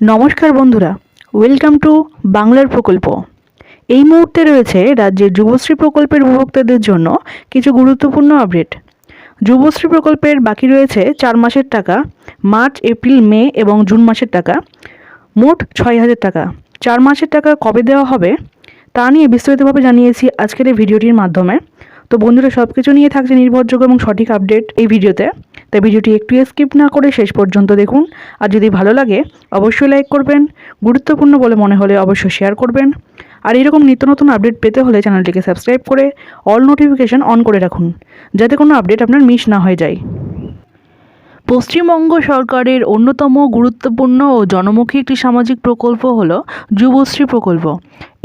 নমস্কার বন্ধুরা welcome to বাংলার প্রকল্প। এই মুহূর্তে রয়েছে রাজ্যের যুবশ্রী প্রকল্পের উপভোক্তাদের জন্য কিছু গুরুত্বপূর্ণ আপডেট যুবশ্রী প্রকল্পের বাকি রয়েছে চার মাসের টাকা, মার্চ, এপ্রিল, মে এবং জুন মাসের টাকা। মোট ছয় হাজার টাকা। চার মাসের টাকা কবে দেওয়া হবে, তা নিয়ে বিস্তারিতভাবে জানিয়েছি আজকের এই ভিডিওটির মাধ্যমে। তো বন্ধুরা সব কিছু নিয়ে থাকছে নির্ভরযোগ্য এবং সঠিক আপডেট এই ভিডিওতে। তাই ভিডিওটি একটু স্কিপ না করে শেষ পর্যন্ত দেখুন। আর যদি ভালো লাগে, অবশ্যই লাইক করবেন। গুরুত্বপূর্ণ বলে মনে হলে অবশ্যই শেয়ার করবেন। আর এরকম নিত্য নতুন আপডেট পেতে হলে চ্যানেলটিকে সাবস্ক্রাইব করে অল নোটিফিকেশান অন করে রাখুন, যাতে কোনো আপডেট আপনার মিস না হয়ে যায়। পশ্চিমবঙ্গ সরকারের অন্যতম গুরুত্বপূর্ণ ও জনমুখী একটি সামাজিক প্রকল্প হল যুবশ্রী প্রকল্প।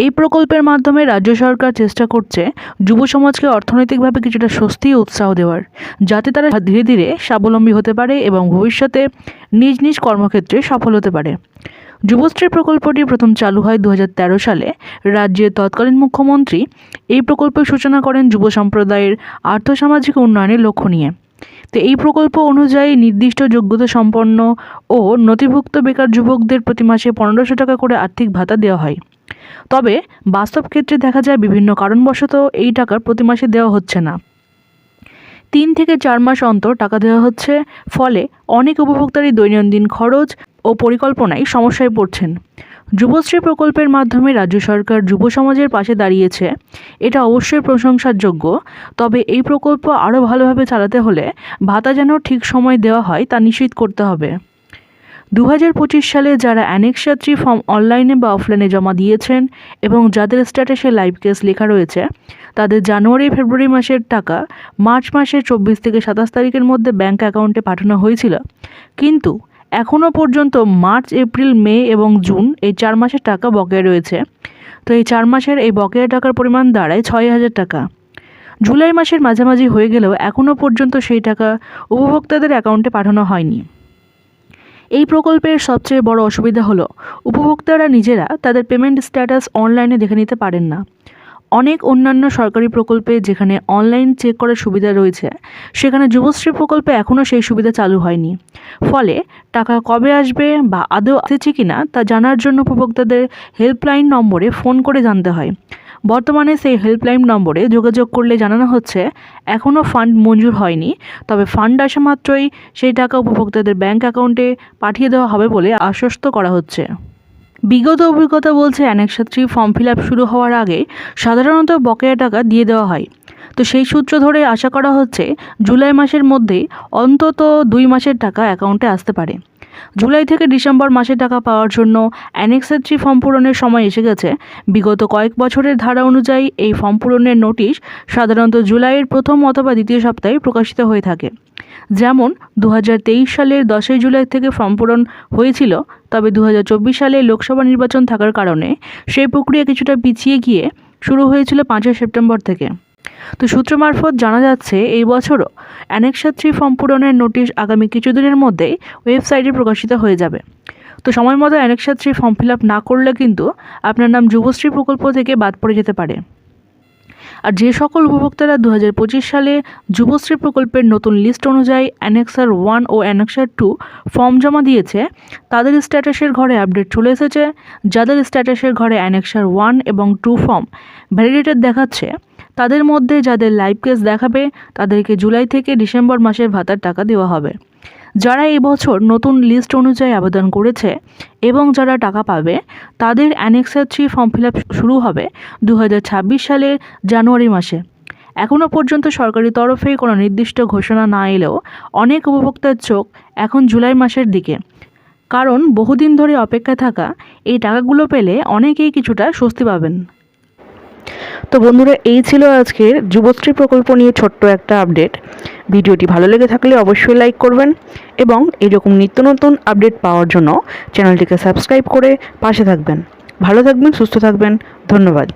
এই প্রকল্পের মাধ্যমে রাজ্য সরকার চেষ্টা করছে যুব সমাজকে অর্থনৈতিকভাবে কিছুটা স্বস্তি উৎসাহ দেওয়ার, যাতে তারা ধীরে ধীরে স্বাবলম্বী হতে পারে এবং ভবিষ্যতে নিজ নিজ কর্মক্ষেত্রে সফল হতে পারে। যুবশ্রী প্রকল্পটি প্রথম চালু হয় দু হাজার তেরো সালে। রাজ্যের তৎকালীন মুখ্যমন্ত্রী এই প্রকল্পের সূচনা করেন যুব সম্প্রদায়ের আর্থসামাজিক উন্নয়নের লক্ষ্য নিয়ে। তো এই প্রকল্প অনুযায়ী নির্দিষ্ট যোগ্যতা সম্পন্ন ও নথিভুক্ত বেকার যুবকদের প্রতি মাসে পনেরোশো টাকা করে আর্থিক ভাতা দেওয়া হয়। তবে বাস্তব ক্ষেত্রে দেখা যায় বিভিন্ন কারণবশত এই টাকা প্রতি মাসে দেওয়া হচ্ছে না। তিন থেকে চার মাস অন্তর টাকা দেওয়া হচ্ছে, ফলে অনেক উপভোক্তারই দৈনন্দিন খরচ ও পরিকল্পনায় সমস্যায় পড়ছেন। যুবশ্রী প্রকল্পের মাধ্যমে রাজ্য সরকার যুব সমাজের পাশে দাঁড়িয়েছে। এটা অবশ্যই প্রশংসার যোগ্য তবে এই প্রকল্প আরও ভালোভাবে চালাতে হলে ভাতা যেন ঠিক সময় দেওয়া হয় তা নিশ্চিত করতে হবে। দু হাজার পঁচিশ সালে যারা অ্যানেক্স ফর্ম অনলাইনে বা অফলাইনে জমা দিয়েছেন এবং যাদের স্ট্যাটাসে লাইভ কেস লেখা রয়েছে, তাদের জানুয়ারি ফেব্রুয়ারি মাসের টাকা মার্চ মাসের চব্বিশ থেকে সাতাশ তারিখের মধ্যে ব্যাঙ্ক অ্যাকাউন্টে পাঠানো হয়েছিল। কিন্তু এখনও পর্যন্ত মার্চ, এপ্রিল, মে এবং জুন এই চার মাসের টাকা বকেয়া রয়েছে। তো এই চার মাসের এই বকেয়া টাকার পরিমাণ দাঁড়ায় ছয় হাজার টাকা। জুলাই মাসের মাঝামাঝি হয়ে গেলেও এখনও পর্যন্ত সেই টাকা উপভোক্তাদের অ্যাকাউন্টে পাঠানো হয়নি। এই প্রকল্পের সবচেয়ে বড় অসুবিধা হলো, উপভোক্তারা নিজেরা তাদের পেমেন্ট স্ট্যাটাস অনলাইনে দেখে নিতে পারেন না। অনেক অন্যান্য সরকারি প্রকল্পে যেখানে অনলাইন চেক করার সুবিধা রয়েছে, সেখানে যুবশ্রী প্রকল্পে এখনও সেই সুবিধা চালু হয়নি। ফলে টাকা কবে আসবে বা আদৌ আসছে কিনা তা জানার জন্য উপভোক্তাদের হেল্পলাইন নম্বরে ফোন করে জানতে হয়। বর্তমানে সেই হেল্পলাইন নম্বরে যোগাযোগ করলে জানানো হচ্ছে এখনও ফান্ড মঞ্জুর হয়নি, তবে ফান্ড আসা মাত্রই সেই টাকা উপভোক্তাদের ব্যাংক অ্যাকাউন্টে পাঠিয়ে দেওয়া হবে বলে আশ্বস্ত করা হচ্ছে। বিগত অভিজ্ঞতা বলছে অ্যানেক্সাত্রী ফর্ম ফিল আপ শুরু হওয়ার আগে সাধারণত বকেয়া টাকা দিয়ে দেওয়া হয়। তো সেই সূত্র ধরে আশা করা হচ্ছে জুলাই মাসের মধ্যে অন্তত দুই মাসের টাকা অ্যাকাউন্টে আসতে পারে। জুলাই থেকে ডিসেম্বর মাসে টাকা পাওয়ার জন্য অ্যানেক্সের থ্রি ফর্ম পূরণের সময় এসে গেছে। বিগত কয়েক বছরের ধারা অনুযায়ী এই ফর্ম পূরণের নোটিশ সাধারণত জুলাইয়ের প্রথম অথবা দ্বিতীয় সপ্তাহে প্রকাশিত হয়ে থাকে। যেমন দু হাজার তেইশ সালের দশই জুলাই থেকে ফর্ম পূরণ হয়েছিল, তবে দু হাজার চব্বিশ সালে লোকসভা নির্বাচন থাকার কারণে সেই প্রক্রিয়া কিছুটা পিছিয়ে গিয়ে শুরু হয়েছিল পাঁচই সেপ্টেম্বর থেকে। তো সূত্র মারফত জানা যাচ্ছে, এই বছরও অ্যানেক্সা থ্রি ফর্ম পূরণের নোটিশ আগামী কিছুদিনের মধ্যেই ওয়েবসাইটে প্রকাশিত হয়ে যাবে। তো সময় মতো annexure three form fill up না করলে কিন্তু আপনার নাম যুবশ্রী প্রকল্প থেকে বাদ পড়ে যেতে পারে। আর যে সকল উপভোক্তারা দু হাজার পঁচিশ সালে যুবশ্রী প্রকল্পের নতুন লিস্ট অনুযায়ী অ্যানেক্সার ওয়ান ও অ্যানেক্সার টু ফর্ম জমা দিয়েছে, তাদের স্ট্যাটাসের ঘরে আপডেট চলে এসেছে। যাদের স্ট্যাটাসের ঘরে অ্যানেক্সার ওয়ান এবং টু ফর্ম ভ্যালিডেটেড দেখাচ্ছে তাদের মধ্যে যাদের লাইভ কেস দেখাবে, তাদেরকে জুলাই থেকে ডিসেম্বর মাসের ভাতার টাকা দেওয়া হবে। যারা এবছর নতুন লিস্ট অনুযায়ী আবেদন করেছে এবং যারা টাকা পাবে, তাদের অ্যানেক্সার থ্রি ফর্ম ফিল শুরু হবে দু হাজার ছাব্বিশ সালের জানুয়ারি মাসে। এখনও পর্যন্ত সরকারি তরফে কোনো নির্দিষ্ট ঘোষণা না এলেও অনেক উপভোক্তার চোখ এখন জুলাই মাসের দিকে। কারণ বহুদিন ধরে অপেক্ষা থাকা এই টাকাগুলো পেলে অনেকেই কিছুটা স্বস্তি পাবেন। তো বন্ধুরা, এই ছিল আজকের যুবশ্রী প্রকল্প নিয়ে ছোট্ট একটা আপডেট। ভিডিওটি ভালো লেগে থাকলে অবশ্যই লাইক করবেন এবং এরকম নিত্য নতুন আপডেট পাওয়ার জন্য চ্যানেলটিকে সাবস্ক্রাইব করে পাশে থাকবেন। ভালো থাকবেন, সুস্থ থাকবেন, ধন্যবাদ।